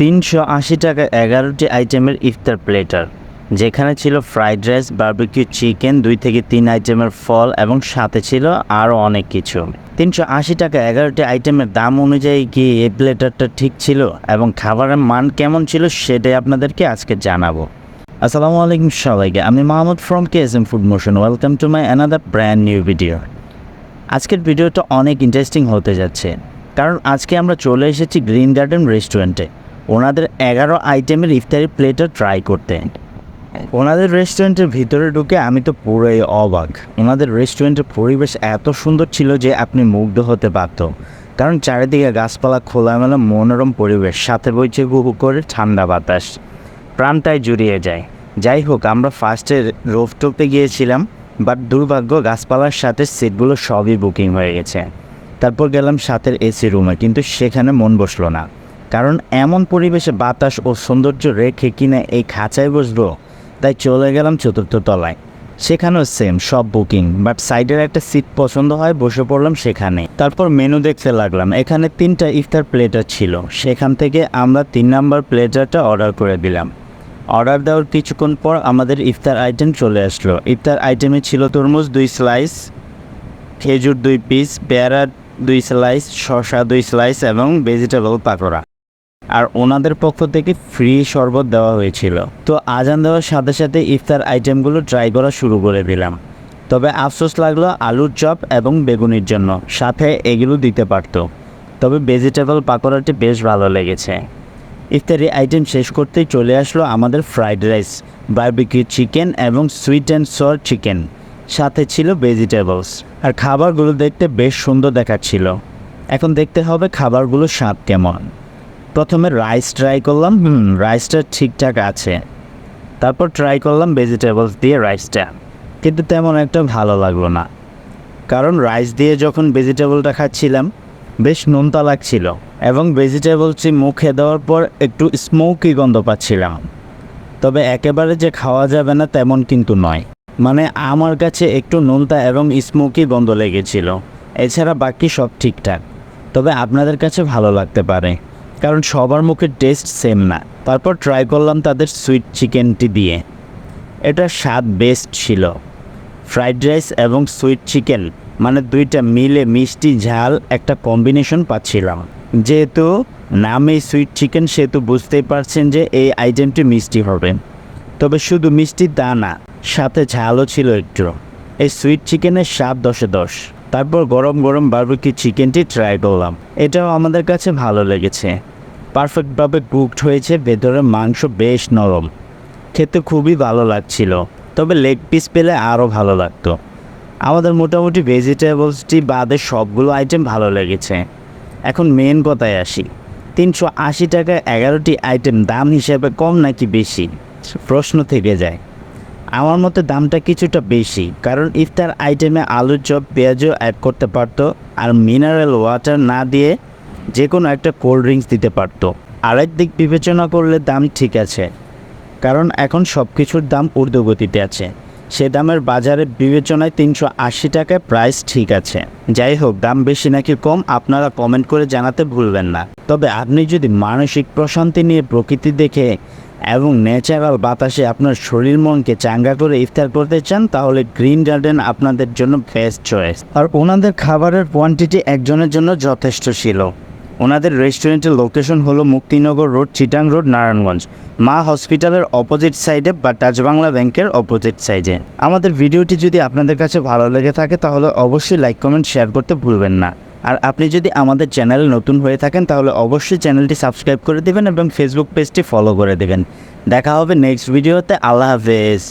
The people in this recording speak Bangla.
তিনশো আশি টাকা এগারোটি আইটেমের ইফতার প্লেটার, যেখানে ছিল ফ্রাইড রাইস, বার্বিকিউ চিকেন, দুই থেকে তিন আইটেমের ফল এবং সাথে ছিল আরও অনেক কিছু। তিনশো আশি টাকা এগারোটি আইটেমের দাম অনুযায়ী কি এই প্লেটারটা ঠিক ছিল এবং খাবারের মান কেমন ছিল সেটাই আপনাদেরকে আজকে জানাব। আসসালামু আলাইকুম সবাইকে, আমি Mahmud from K S M food motion welcome to my another brand new video আজকের ভিডিওটা অনেক ইন্টারেস্টিং হতে যাচ্ছে, কারণ আজকে আমরা চলে এসেছি গ্রিন গার্ডেন রেস্টুরেন্টে। ওনাদের এগারো আইটেমের ইফতারি প্লেটার ট্রাই করতে। ওনাদের রেস্টুরেন্টের ভিতরে ঢুকে আমি তো পুরোই অবাক। ওনাদের রেস্টুরেন্টের পরিবেশ এত সুন্দর ছিল যে আপনি মুগ্ধ হতে পারত কারণ চারিদিকে গাছপালা, খোলামেলা, মনোরম পরিবেশ, সাথে বইছে গুহু করে ঠান্ডা বাতাস। প্রাণটায় জুড়িয়ে যায়। যাই হোক, আমরা ফার্স্টে রোফটপে গিয়েছিলাম বাট দুর্ভাগ্য গাছপালার সাথে সিটগুলো সবই বুকিং হয়ে গেছে। তারপর গেলাম সাথের এসি রুমে কিন্তু সেখানে মন বসল না। কারণ এমন পরিবেশে বাতাস ও সৌন্দর্য রেখে কিনা এই খাঁচায় বসবো? তাই চলে গেলাম চতুর্থ তলায়। সেখানেও সেম সব বুকিং বাট সাইডের একটা সিট পছন্দ হয়, বসে পড়লাম সেখানে। তারপর মেনু দেখতে লাগলাম, এখানে তিনটা ইফতার প্লেটার ছিল। সেখান থেকে আমরা তিন নাম্বার প্লেটারটা অর্ডার করে দিলাম। অর্ডার দেওয়ার কিছুক্ষণ পর আমাদের ইফতার আইটেম চলে আসলো। ইফতার আইটেমে ছিল তরমুজ দুই স্লাইস খেজুর দুই পিস পেয়ারা দুই স্লাইস শসা দুই স্লাইস এবং ভেজিটেবল পাকোড়া। আর ওনাদের পক্ষ থেকে ফ্রি শরবত দেওয়া হয়েছিল। তো আজান দেওয়ার সাথে সাথে ইফতার আইটেমগুলো ট্রাই করা শুরু করে দিলাম। তবে আফসোস লাগল আলুর চপ এবং বেগুনির জন্য, সাথে এগুলো দিতে পারতো। তবে ভেজিটেবল পাকোড়াটি বেশ ভালো লেগেছে। ইফতারি আইটেম শেষ করতেই চলে আসলো আমাদের ফ্রাইড রাইস বারবিকিউ চিকেন এবং সুইট অ্যান্ড সর চিকেন সাথে ছিল ভেজিটেবলস আর খাবারগুলো দেখতে বেশ সুন্দর দেখাচ্ছিল। এখন দেখতে হবে খাবারগুলোর স্বাদ কেমন। প্রথমে রাইস ট্রাই করলাম, হুম, রাইসটা ঠিকঠাক আছে। তারপর ট্রাই করলাম ভেজিটেবলস দিয়ে রাইসটা, কিন্তু তেমন একটা ভালো লাগল না। কারণ রাইস দিয়ে যখন ভেজিটেবলটা খাচ্ছিলাম, বেশ নোনতা লাগছিল এবং ভেজিটেবলসটি মুখে দেওয়ার পর একটু স্মোকি গন্ধ পাচ্ছিলাম। তবে একেবারে যে খাওয়া যাবে না তেমন কিন্তু নয়। মানে আমার কাছে একটু নোনতা এবং স্মোকি গন্ধ লেগেছিল। এছাড়া বাকি সব ঠিকঠাক। তবে আপনাদের কাছে ভালো লাগতে পারে। কারণ সবার মুখে টেস্ট সেম না। তারপর ট্রাই করলাম তাদের সুইট চিকেনটি দিয়ে। এটা স্বাদ বেস্ট ছিল। ফ্রাইড রাইস এবং সুইট চিকেন মানে দুইটা মিলে মিষ্টি ঝাল একটা কম্বিনেশন পাচ্ছিলাম। যেহেতু নামে সুইট চিকেন সেহেতু বুঝতেই পারছেন যে এই আইটেমটি মিষ্টি হবে। তবে শুধু মিষ্টি তা না, সাথে ঝালও ছিল একটু। এই সুইট চিকেনের স্বাদ দশে দশ। তারপর গরম গরম বারবিকিউ চিকেনটি ট্রাই করলাম। এটাও আমাদের কাছে ভালো লেগেছে। পারফেক্টভাবে কুকড হয়েছে, ভেতরে মাংস বেশ নরম। খেতে খুবই ভালো লাগছিল, তবে লেগ পিস পেলে আরও ভালো লাগতো। আমাদের মোটামুটি ভেজিটেবলসটি বাদে সবগুলো আইটেম ভালো লেগেছে। এখন মেন কথায় আসি। তিনশো আশি টাকা এগারোটি আইটেম দাম হিসেবে কম নাকি বেশি? প্রশ্ন থেকে যায়। আমার মতে দামটা কিছুটা বেশি, কারণ ইফতার আইটেমে আলুর চপ, পেঁয়াজও অ্যাড করতে পারতো আর মিনারেল ওয়াটার না দিয়ে যে কোনো একটা কোল্ড ড্রিঙ্কস দিতে পারতো। আরেক দিক বিবেচনা করলে দাম ঠিক আছে, কারণ এখন সব কিছুর দাম ঊর্ধ্বগতিতে আছে। সে দামের বাজারে বিবেচনায় তিনশো আশি টাকায় প্রাইস ঠিক আছে। যাই হোক, দাম বেশি নাকি কম আপনারা কমেন্ট করে জানাতে ভুলবেন না। তবে আপনি যদি মানসিক প্রশান্তি নিয়ে প্রকৃতি দেখে এবং ন্যাচারাল বাতাসে আপনার শরীর মনকে চাঙ্গা করে ইফতার করতে চান, তাহলে গ্রিন গার্ডেন আপনাদের জন্য বেস্ট চয়েস আর ওনাদের খাবারের কোয়ান্টিটি একজনের জন্য যথেষ্ট ছিল। ওনাদের রেস্টুরেন্টের লোকেশন হলো মুক্তিনগর রোড, চিটাং রোড, নারায়ণগঞ্জ। মা হসপিটালের অপোজিট সাইডে বা টাচ বাংলা ব্যাংকের অপোজিট সাইডে আমাদের ভিডিওটি যদি আপনাদের কাছে ভালো লেগে থাকে, তাহলে অবশ্যই লাইক কমেন্ট শেয়ার করতে ভুলবেন না। আর আপনি যদি আমাদের চ্যানেল নতুন হয়ে থাকেন, তাহলে অবশ্যই চ্যানেলটি সাবস্ক্রাইব করে দেবেন এবং ফেসবুক পেজটি ফলো করে দেবেন। দেখা হবে নেক্সট ভিডিওতে আল্লাহ হাফেজ।